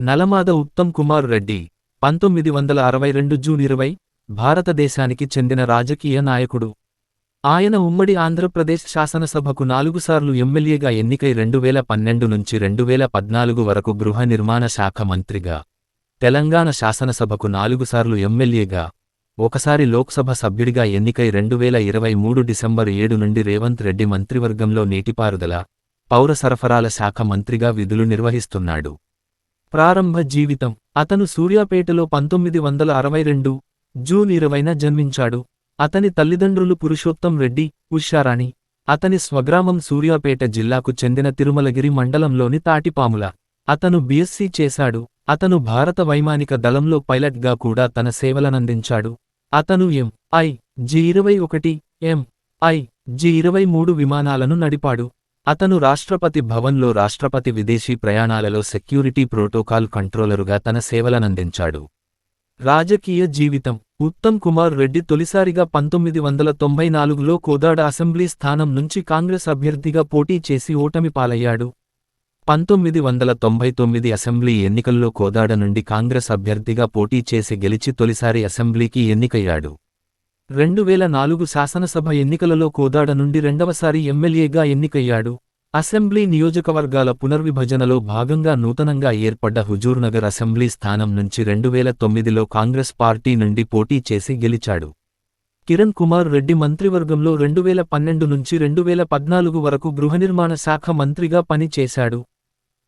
నలమాద ఉత్తమ్ కుమార్ రెడ్డి పంతొమ్మిది వందల అరవై రెండు జూన్ ఇరవై భారతదేశానికి చెందిన రాజకీయ నాయకుడు. ఆయన ఉమ్మడి ఆంధ్రప్రదేశ్ శాసనసభకు నాలుగుసార్లు ఎమ్మెల్యేగా ఎన్నికై రెండు వేల పన్నెండు నుంచి రెండు వేల పద్నాలుగు వరకు గృహ నిర్మాణ శాఖ మంత్రిగా తెలంగాణ శాసనసభకు నాలుగుసార్లు ఎమ్మెల్యేగా ఒకసారి లోక్సభ సభ్యుడిగా ఎన్నికై రెండు వేల ఇరవై మూడు డిసెంబర్ ఏడు నుండి రేవంత్ రెడ్డి మంత్రివర్గంలో నీటిపారుదల పౌర సరఫరాల శాఖ మంత్రిగా విధులు నిర్వహిస్తున్నాడు. ప్రారంభ జీవితం. అతను సూర్యాపేటలో పంతొమ్మిది వందల అరవై రెండు జూన్ ఇరవైన జన్మించాడు. అతని తల్లిదండ్రులు పురుషోత్తం రెడ్డి ఉషారాణి. అతని స్వగ్రామం సూర్యాపేట జిల్లాకు చెందిన తిరుమలగిరి మండలంలోని తాటిపాముల. అతను బిఎస్సీ చేశాడు. అతను భారత వైమానిక దళంలో పైలట్గా కూడా తన సేవలనందించాడు. అతను ఎం ఐ జి ఇరవై ఒకటి ఎం ఐ జి ఇరవై మూడు విమానాలను నడిపాడు. అతను రాష్ట్రపతి భవన్లో రాష్ట్రపతి విదేశీ ప్రయాణాలలో సెక్యూరిటీ ప్రోటోకాల్ కంట్రోలరుగా తన సేవలనందించాడు. రాజకీయ జీవితం. ఉత్తమ్ కుమార్ రెడ్డి తొలిసారిగా పంతొమ్మిది వందల తొంభై నాలుగులో కోదాడ అసెంబ్లీ స్థానం నుంచి కాంగ్రెస్ అభ్యర్థిగా పోటీ చేసి ఓటమి పాలయ్యాడు. పంతొమ్మిది వందల తొంభై తొమ్మిది అసెంబ్లీ ఎన్నికల్లో కోదాడ నుండి కాంగ్రెస్ అభ్యర్థిగా పోటీ చేసి గెలిచి తొలిసారి అసెంబ్లీకి ఎన్నికయ్యాడు. రెండు వేల నాలుగు శాసనసభ ఎన్నికలలో కోదాడ నుండి రెండవసారి ఎమ్మెల్యేగా ఎన్నికయ్యాడు. అసెంబ్లీ నియోజకవర్గాల పునర్విభజనలో భాగంగా నూతనంగా ఏర్పడ్డ హుజూర్నగర్ అసెంబ్లీ స్థానం నుంచి రెండు వేల తొమ్మిదిలో కాంగ్రెస్ పార్టీ నుండి పోటీ చేసి గెలిచాడు. కిరణ్ కుమార్ రెడ్డి మంత్రివర్గంలో రెండు వేల పన్నెండు నుంచి రెండు వేల పద్నాలుగు వరకు గృహనిర్మాణ శాఖ మంత్రిగా పనిచేశాడు.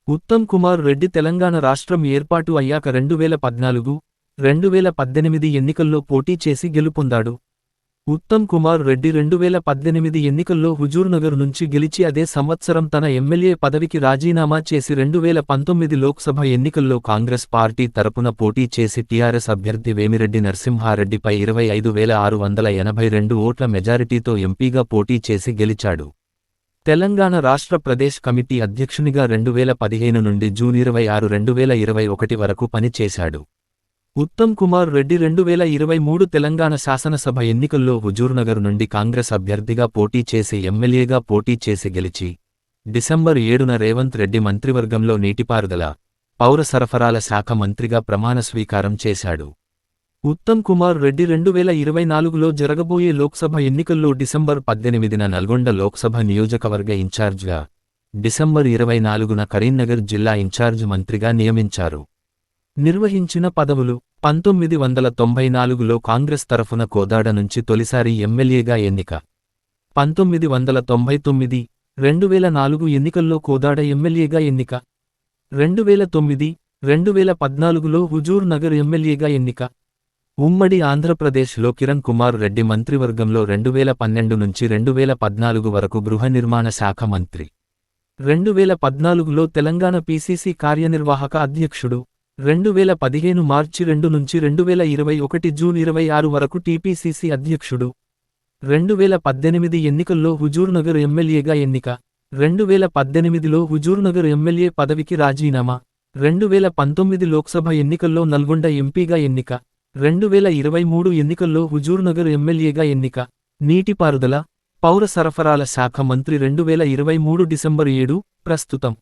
ఉత్తమ్ కుమార్ రెడ్డి తెలంగాణ రాష్ట్రం ఏర్పాటు అయ్యాక రెండు వేల పద్నాలుగు రెండు వేల పద్దెనిమిది ఎన్నికల్లో పోటీ చేసి గెలుపొందాడు. ఉత్తమ్ కుమార్ రెడ్డి రెండు వేల పద్దెనిమిది ఎన్నికల్లో హుజూర్నగర్ నుంచి గెలిచి అదే సంవత్సరం తన ఎమ్మెల్యే పదవికి రాజీనామా చేసి రెండు వేల పంతొమ్మిది లోక్సభ ఎన్నికల్లో కాంగ్రెస్ పార్టీ తరపున పోటీ చేసి టీఆర్ఎస్ అభ్యర్థి వేమిరెడ్డి నరసింహారెడ్డిపై ఇరవై ఐదు వేల ఆరు వందల ఎనభై రెండు ఓట్ల మెజారిటీతో ఎంపీగా పోటీ చేసి గెలిచాడు. తెలంగాణ రాష్ట్ర ప్రదేశ్ కమిటీ అధ్యక్షునిగా రెండు వేల పదిహేను నుండి జూన్ ఇరవై ఆరు రెండు వేల ఇరవై ఒకటి వరకు పనిచేశాడు. ఉత్తమ్ కుమార్ రెడ్డి రెండు వేల ఇరవై మూడు తెలంగాణ శాసనసభ ఎన్నికల్లో హుజూర్నగర్ నుండి కాంగ్రెస్ అభ్యర్థిగా పోటీ చేసి ఎమ్మెల్యేగా పోటీ చేసి గెలిచి డిసెంబర్ ఏడున రేవంత్ రెడ్డి మంత్రివర్గంలో నీటిపారుదల పౌర సరఫరాల శాఖ మంత్రిగా ప్రమాణ స్వీకారం చేశాడు. ఉత్తమ్ కుమార్ రెడ్డి రెండు వేల ఇరవై నాలుగులో జరగబోయే లోక్సభ ఎన్నికల్లో డిసెంబర్ పద్దెనిమిదిన నల్గొండ లోక్సభ నియోజకవర్గ ఇన్ఛార్జ్గా డిసెంబర్ ఇరవై నాలుగున కరీంనగర్ జిల్లా ఇన్ఛార్జ్ మంత్రిగా నియమించారు. నిర్వహించిన పదవులు పంతొమ్మిది వందల తొంభై నాలుగులో కాంగ్రెస్ తరఫున కోదాడ నుంచి తొలిసారి ఎమ్మెల్యేగా ఎన్నిక. పంతొమ్మిది వందల తొంభై తొమ్మిది రెండు వేల నాలుగు ఎన్నికల్లో కోదాడ ఎమ్మెల్యేగా ఎన్నిక. రెండు వేల తొమ్మిది రెండు వేల పద్నాలుగులో హుజూర్ నగర్ ఎమ్మెల్యేగా ఎన్నిక. ఉమ్మడి ఆంధ్రప్రదేశ్లో కిరణ్ కుమార్ రెడ్డి మంత్రివర్గంలో రెండు వేల పన్నెండు నుంచి రెండు వేల పద్నాలుగు వరకు గృహ నిర్మాణ శాఖ మంత్రి. రెండు వేల పద్నాలుగులో తెలంగాణ పీసీసీ కార్యనిర్వాహక అధ్యక్షుడు రెండు వేల పదిహేను మార్చి రెండు నుంచి రెండు వేల ఇరవై ఒకటి జూన్ ఇరవై ఆరు వరకు టీపీసీసీ అధ్యక్షుడు. రెండు వేల పద్దెనిమిది ఎన్నికల్లో హుజూర్నగర్ ఎమ్మెల్యేగా ఎన్నిక. రెండు వేల పద్దెనిమిదిలో హుజూర్నగర్ ఎమ్మెల్యే పదవికి రాజీనామా. రెండు వేల పంతొమ్మిది లోక్సభ ఎన్నికల్లో నల్గొండ ఎంపీగా ఎన్నిక. రెండు వేల ఇరవై మూడు ఎన్నికల్లో హుజూర్నగర్ ఎమ్మెల్యేగా ఎన్నిక. నీటిపారుదల పౌర సరఫరాల శాఖ మంత్రి రెండు వేల ఇరవై మూడు డిసెంబర్ ఏడు ప్రస్తుతం.